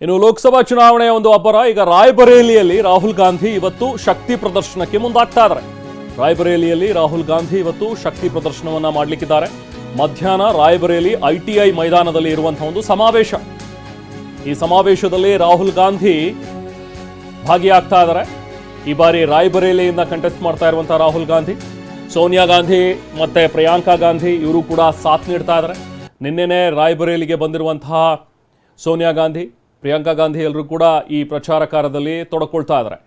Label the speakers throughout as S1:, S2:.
S1: ಇನ್ನು ಲೋಕಸಭಾ ಚುನಾವಣೆಯ ಒಂದು ಅಬ್ಬರ ಈಗ ರಾಯ್ಬರೇಲಿಯಲ್ಲಿ ರಾಹುಲ್ ಗಾಂಧಿ ಇವತ್ತು ಶಕ್ತಿ ಪ್ರದರ್ಶನಕ್ಕೆ ಮುಂದಾಗ್ತಾ ಇದ್ದಾರೆ ರಾಯ್ಬರೇಲಿಯಲ್ಲಿ ರಾಹುಲ್ ಗಾಂಧಿ ಇವತ್ತು ಶಕ್ತಿ ಪ್ರದರ್ಶನವನ್ನ ಮಾಡಲಿಕ್ಕಿದ್ದಾರೆ. ಮಧ್ಯಾಹ್ನ ರಾಯ್ಬರೇಲಿ ಐಟಿಐ ಮೈದಾನದಲ್ಲಿ ಇರುವಂತಹ ಒಂದು ಸಮಾವೇಶ. ಈ ಸಮಾವೇಶದಲ್ಲಿ ರಾಹುಲ್ ಗಾಂಧಿ ಭಾಗಿಯಾಗ್ತಾ ಇದ್ದಾರೆ. ಈ ಬಾರಿ ರಾಯ್ಬರೇಲಿಯಿಂದ ಕಂಟೆಸ್ಟ್ ಮಾಡ್ತಾ ಇರುವಂತಹ ರಾಹುಲ್ ಗಾಂಧಿ. ಸೋನಿಯಾ ಗಾಂಧಿ ಮತ್ತೆ ಪ್ರಿಯಾಂಕಾ ಗಾಂಧಿ ಇವರು ಕೂಡ ಸಾಥ್ ನೀಡ್ತಾ ಇದ್ದಾರೆ. ನಿನ್ನೆನೆ ರಾಯ್ಬರೇಲಿಗೆ ಬಂದಿರುವಂತಹ ಸೋನಿಯಾ ಗಾಂಧಿ ಪ್ರಿಯಾಂಕಾ ಗಾಂಧಿ ಎಲ್ಲರೂ ಕೂಡ ಈ ಪ್ರಚಾರ ಕಾರ್ಯದಲ್ಲಿ ತೊಡಕೊಳ್ತಾ ಇದ್ದಾರೆ.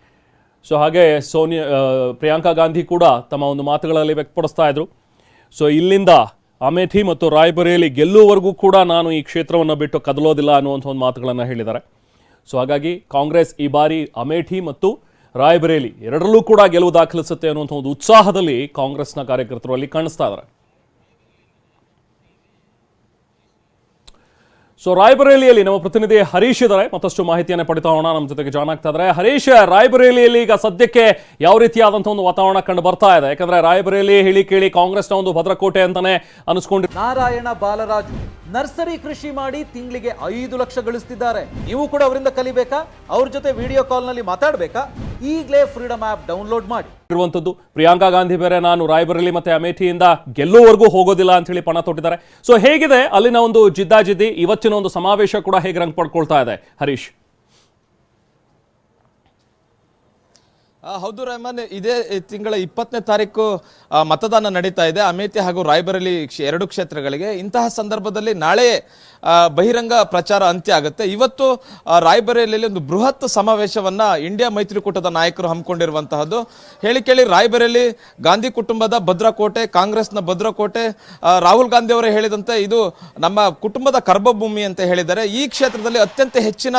S1: ಸೊ ಹಾಗೆ ಸೋನಿಯಾ ಪ್ರಿಯಾಂಕಾ ಗಾಂಧಿ ಕೂಡ ತಮ್ಮ ಒಂದು ಮಾತುಗಳಲ್ಲಿ ವ್ಯಕ್ತಪಡಿಸ್ತಾ ಇದ್ರು. ಸೊ ಇಲ್ಲಿಂದ ಅಮೇಠಿ ಮತ್ತು ರಾಯ್ಬರೇಲಿ ಗೆಲ್ಲುವವರೆಗೂ ಕೂಡ ನಾನು ಈ ಕ್ಷೇತ್ರವನ್ನು ಬಿಟ್ಟು ಕದಲೋದಿಲ್ಲ ಅನ್ನುವಂಥ ಒಂದು ಮಾತುಗಳನ್ನು ಹೇಳಿದ್ದಾರೆ. ಸೊ ಹಾಗಾಗಿ ಕಾಂಗ್ರೆಸ್ ಈ ಬಾರಿ ಅಮೇಠಿ ಮತ್ತು ರಾಯ್ಬರೇಲಿ ಎರಡರಲ್ಲೂ ಕೂಡ ಗೆಲುವು ದಾಖಲಿಸುತ್ತೆ ಅನ್ನುವಂಥ ಒಂದು ಉತ್ಸಾಹದಲ್ಲಿ ಕಾಂಗ್ರೆಸ್ನ ಕಾರ್ಯಕರ್ತರು ಅಲ್ಲಿ ಕಾಣಿಸ್ತಾ ಇದ್ದಾರೆ. ಸೊ ರಾಯ್ಬರೇಲಿಯಲ್ಲಿ ನಮ್ಮ ಪ್ರತಿನಿಧಿ ಹರೀಶ್ ಇದ್ದಾರೆ. ಮತ್ತಷ್ಟು ಮಾಹಿತಿಯನ್ನು ಪಡಿತಾ ಹೋಣ ನಮ್ಮ ಜೊತೆಗೆ ಜಾಯ್ನ್ ಆಗ್ತಾ ಇದ್ದಾರೆ. ಹರೀಶ್, ರಾಯ್ಬರೇಲಿಯಲ್ಲಿ ಈಗ ಸದ್ಯಕ್ಕೆ ಯಾವ ರೀತಿಯಾದಂತಹ ಒಂದು ವಾತಾವರಣ ಕಂಡು ಬರ್ತಾ ಇದೆ? ಯಾಕಂದ್ರೆ ರಾಯ್ಬರೇಲಿ ಹೇಳಿ ಕೇಳಿ ಕಾಂಗ್ರೆಸ್ನ ಒಂದು ಭದ್ರಕೋಟೆ ಅಂತಾನೆ ಅನಿಸ್ಕೊಂಡು
S2: ನಾರಾಯಣ ಬಾಲರಾಜು ನರ್ಸರಿ ಕೃಷಿ ಮಾಡಿ ತಿಂಗಳಿಗೆ ಐದು ಲಕ್ಷ ಗಳಿಸ್ತಿದ್ದಾರೆ. ನೀವು ಕೂಡ ಅವರಿಂದ ಕಲಿಬೇಕಾ? ಅವ್ರ ಜೊತೆ ವಿಡಿಯೋ ಕಾಲ್ನಲ್ಲಿ ಮಾತಾಡಬೇಕಾ? ಈಗಲೇ ಫ್ರೀಡಮ್ ಆಪ್ ಡೌನ್ಲೋಡ್ ಮಾಡಿ.
S1: ಇರುವಂತದ್ದು ಪ್ರಿಯಾಂಕಾ ಗಾಂಧಿ ಬೇರೆ, ನಾನು ರಾಯ್ಬರೇಲಿ ಮತ್ತೆ ಅಮೇಠಿಯಿಂದ ಗೆಲ್ಲುವವರೆಗೂ ಹೋಗೋದಿಲ್ಲ ಅಂತ ಹೇಳಿ ಪಣ ತೊಟ್ಟಿದ್ದಾರೆ. ಸೊ ಹೇಗಿದೆ ಅಲ್ಲಿನ ಒಂದು ಜಿದ್ದಾಜಿದ್ದಿ? ಇವತ್ತಿನ ಒಂದು ಸಮಾವೇಶ ಕೂಡ ಹೇಗೆ ರಂಗ್ ಪಡ್ಕೊಳ್ತಾ ಇದೆ? ಹರೀಶ್.
S3: ಹೌದು ರೆಹಮಾನ್ ಇದೇ ತಿಂಗಳ ಇಪ್ಪತ್ತನೇ ತಾರೀಕು ಮತದಾನ ನಡೀತಾ ಇದೆ. ಅಮೇಥಿ ಹಾಗೂ ರಾಯ್ಬರೇಲಿ ಎರಡು ಕ್ಷೇತ್ರಗಳಿಗೆ. ಇಂತಹ ಸಂದರ್ಭದಲ್ಲಿ ನಾಳೆ ಬಹಿರಂಗ ಪ್ರಚಾರ ಅಂತ್ಯ ಆಗುತ್ತೆ. ಇವತ್ತು ರಾಯಬರೇಲಿಯಲ್ಲಿ ರಾಯ್ಬರೇಲಿಯಲ್ಲಿ ಒಂದು ಬೃಹತ್ ಸಮಾವೇಶವನ್ನ ಇಂಡಿಯಾ ಮೈತ್ರಿಕೂಟದ ನಾಯಕರು ಹಮ್ಮಿಕೊಂಡಿರುವಂತಹದ್ದು. ಹೇಳಿ ಕೇಳಿ, ರಾಯ್ಬರೇಲಿ, ಗಾಂಧಿ ಕುಟುಂಬದ ಭದ್ರಕೋಟೆ, ಕಾಂಗ್ರೆಸ್ನ ಭದ್ರಕೋಟೆ ರಾಹುಲ್ ಗಾಂಧಿ ಅವರೇ ಹೇಳಿದಂತೆ ಇದು ನಮ್ಮ ಕುಟುಂಬದ ಕರ್ಭಭೂಮಿ ಅಂತ ಹೇಳಿದ್ದಾರೆ. ಈ ಕ್ಷೇತ್ರದಲ್ಲಿ ಅತ್ಯಂತ ಹೆಚ್ಚಿನ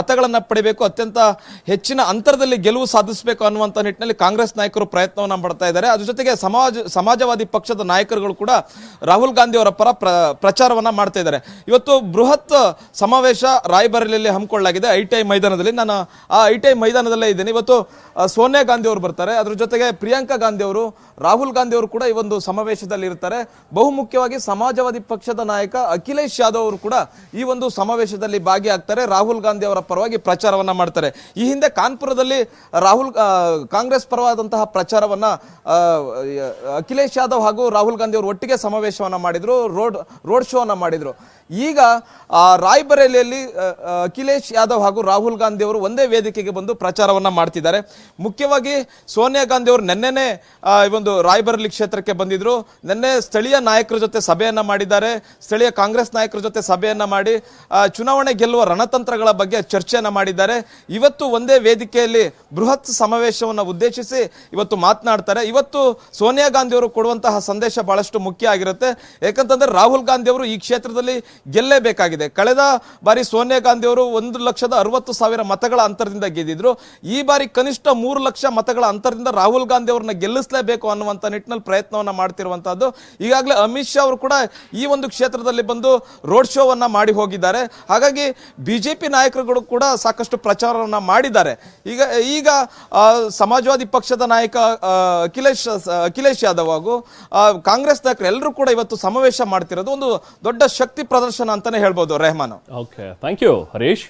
S3: ಮತಗಳನ್ನು ಪಡಿಬೇಕು, ಅತ್ಯಂತ ಹೆಚ್ಚಿನ ಅಂತರದಲ್ಲಿ ಗೆಲುವು ಸಾಧಿಸಬೇಕು ಅನ್ನುವಂಥ ನಿಟ್ಟಿನಲ್ಲಿ ಕಾಂಗ್ರೆಸ್ ನಾಯಕರು ಪ್ರಯತ್ನವನ್ನು ಮಾಡ್ತಾ ಇದ್ದಾರೆ. ಅದ್ರ ಜೊತೆಗೆ ಸಮಾಜ, ಸಮಾಜವಾದಿ ಪಕ್ಷದ ನಾಯಕರುಗಳು ಕೂಡ ರಾಹುಲ್ ಗಾಂಧಿ ಅವರ ಪರ ಪ್ರಚಾರವನ್ನು ಮಾಡ್ತಾ ಇದ್ದಾರೆ. ಇವತ್ತು ಬೃಹತ್ ಸಮಾವೇಶ ರಾಯ್ಬರೇಲಿಯಲ್ಲಿ ಹಮ್ಮಿಕೊಳ್ಳಲಾಗಿದೆ. ಐ ಟಿ ಐ ಮೈದಾನದಲ್ಲಿ. ನಾನು ಆ ಐ ಟಿ ಐ ಮೈದಾನದಲ್ಲೇ ಇದ್ದೇನೆ. ಇವತ್ತು ಸೋನಿಯಾ ಗಾಂಧಿ ಅವರು ಬರ್ತಾರೆ. ಅದ್ರ ಜೊತೆಗೆ ಪ್ರಿಯಾಂಕಾ ಗಾಂಧಿ ಅವರು, ರಾಹುಲ್ ಗಾಂಧಿ ಅವರು ಕೂಡ ಈ ಒಂದು ಸಮಾವೇಶದಲ್ಲಿ ಇರ್ತಾರೆ. ಬಹುಮುಖ್ಯವಾಗಿ ಸಮಾಜವಾದಿ ಪಕ್ಷದ ನಾಯಕ ಅಖಿಲೇಶ್ ಯಾದವ್ ಅವರು ಕೂಡ ಈ ಒಂದು ಸಮಾವೇಶದಲ್ಲಿ ಭಾಗಿಯಾಗ್ತಾರೆ. ರಾಹುಲ್ ಗಾಂಧಿ ಅವರ ಪರವಾಗಿ ಪ್ರಚಾರವನ್ನ ಮಾಡ್ತಾರೆ. ಈ ಹಿಂದೆ ಕಾನ್ಪುರದಲ್ಲಿ ರಾಹುಲ್ ಕಾಂಗ್ರೆಸ್ ಪರವಾದಂತಹ ಪ್ರಚಾರವನ್ನ ಅಖಿಲೇಶ್ ಯಾದವ್ ಹಾಗೂ ರಾಹುಲ್ ಗಾಂಧಿ ಅವರು ಒಟ್ಟಿಗೆ ಸಮಾವೇಶವನ್ನ ಮಾಡಿದ್ರು, ರೋಡ್ ರೋಡ್ ಶೋ ಅನ್ನ ಮಾಡಿದ್ರು. ಈಗ ರಾಯ್ಬರೇಲಿಯಲ್ಲಿ ಅಖಿಲೇಶ್ ಯಾದವ್ ಹಾಗೂ ರಾಹುಲ್ ಗಾಂಧಿ ಅವರು ಒಂದೇ ವೇದಿಕೆಗೆ ಬಂದು ಪ್ರಚಾರವನ್ನ ಮಾಡ್ತಿದ್ದಾರೆ. ಮುಖ್ಯವಾಗಿ ಸೋನಿಯಾ ಗಾಂಧಿ ಅವರು ನಿನ್ನೆನೆ ಈ ಒಂದು ರಾಯ್ಬರೇಲಿ ಕ್ಷೇತ್ರಕ್ಕೆ ಬಂದಿದ್ರು. ನಿನ್ನೆ ಸ್ಥಳೀಯ ನಾಯಕರ ಜೊತೆ ಸಭೆಯನ್ನು ಮಾಡಿದ್ದಾರೆ. ಸ್ಥಳೀಯ ಕಾಂಗ್ರೆಸ್ ನಾಯಕರ ಜೊತೆ ಸಭೆಯನ್ನು ಮಾಡಿ ಚುನಾವಣೆ ಗೆಲ್ಲುವ ರಣತಂತ್ರಗಳ ಬಗ್ಗೆ ಚರ್ಚೆಯನ್ನು ಮಾಡಿದ್ದಾರೆ. ಇವತ್ತು ಒಂದೇ ವೇದಿಕೆಯಲ್ಲಿ ಬೃಹತ್ ಸಮಾವೇಶವನ್ನು ಉದ್ದೇಶಿಸಿ ಇವತ್ತು ಮಾತನಾಡ್ತಾರೆ. ಇವತ್ತು ಸೋನಿಯಾ ಗಾಂಧಿ ಅವರು ಕೊಡುವಂತಹ ಸಂದೇಶ ಬಹಳಷ್ಟು ಮುಖ್ಯ ಆಗಿರುತ್ತೆ. ಯಾಕಂತಂದ್ರೆ ರಾಹುಲ್ ಗಾಂಧಿ ಅವರು ಈ ಕ್ಷೇತ್ರದಲ್ಲಿ ಗೆಲ್ಲೇಬೇಕಾಗಿದೆ ಕಳೆದ ಬಾರಿ ಸೋನಿಯಾ ಗಾಂಧಿ ಅವರು ಒಂದು ಲಕ್ಷದ ಅರವತ್ತು ಸಾವಿರ ಮತಗಳ ಅಂತರದಿಂದ ಗೆದ್ದಿದ್ರು. ಈ ಬಾರಿ ಕನಿಷ್ಠ ಮೂರು ಲಕ್ಷ ಮತಗಳ ಅಂತರದಿಂದ ರಾಹುಲ್ ಗಾಂಧಿ ಅವರನ್ನ ಗೆಲ್ಲಿಸಲೇಬೇಕು ಅನ್ನುವಂಥ ನಿಟ್ಟಿನಲ್ಲಿ ಪ್ರಯತ್ನವನ್ನ ಮಾಡ್ತಿರುವಂತಹದ್ದು. ಈಗಾಗಲೇ ಅಮಿತ್ ಶಾ ಅವರು ಕೂಡ ಈ ಒಂದು ಕ್ಷೇತ್ರದಲ್ಲಿ ಬಂದು ರೋಡ್ ಶೋವನ್ನ ಮಾಡಿ ಹೋಗಿದ್ದಾರೆ. ಹಾಗಾಗಿ ಬಿಜೆಪಿ ನಾಯಕರುಗಳು ಕೂಡ ಸಾಕಷ್ಟು ಪ್ರಚಾರವನ್ನ ಮಾಡಿದ್ದಾರೆ. ಈಗ ಈಗ ಸಮಾಜವಾದಿ ಪಕ್ಷದ ನಾಯಕ ಅಖಿಲೇಶ್ ಅಖಿಲೇಶ್ ಯಾದವ್ ಹಾಗೂ ಕಾಂಗ್ರೆಸ್ ನಾಯಕರು ಎಲ್ಲರೂ ಕೂಡ ಇವತ್ತು ಸಮಾವೇಶ ಮಾಡ್ತಿರೋದು ಒಂದು ದೊಡ್ಡ ಶಕ್ತಿ ಪ್ರದರ್ಶನ ಅಂತಾನೆ ಹೇಳ್ಬೋದು Rehman.
S1: Okay thank you Harish.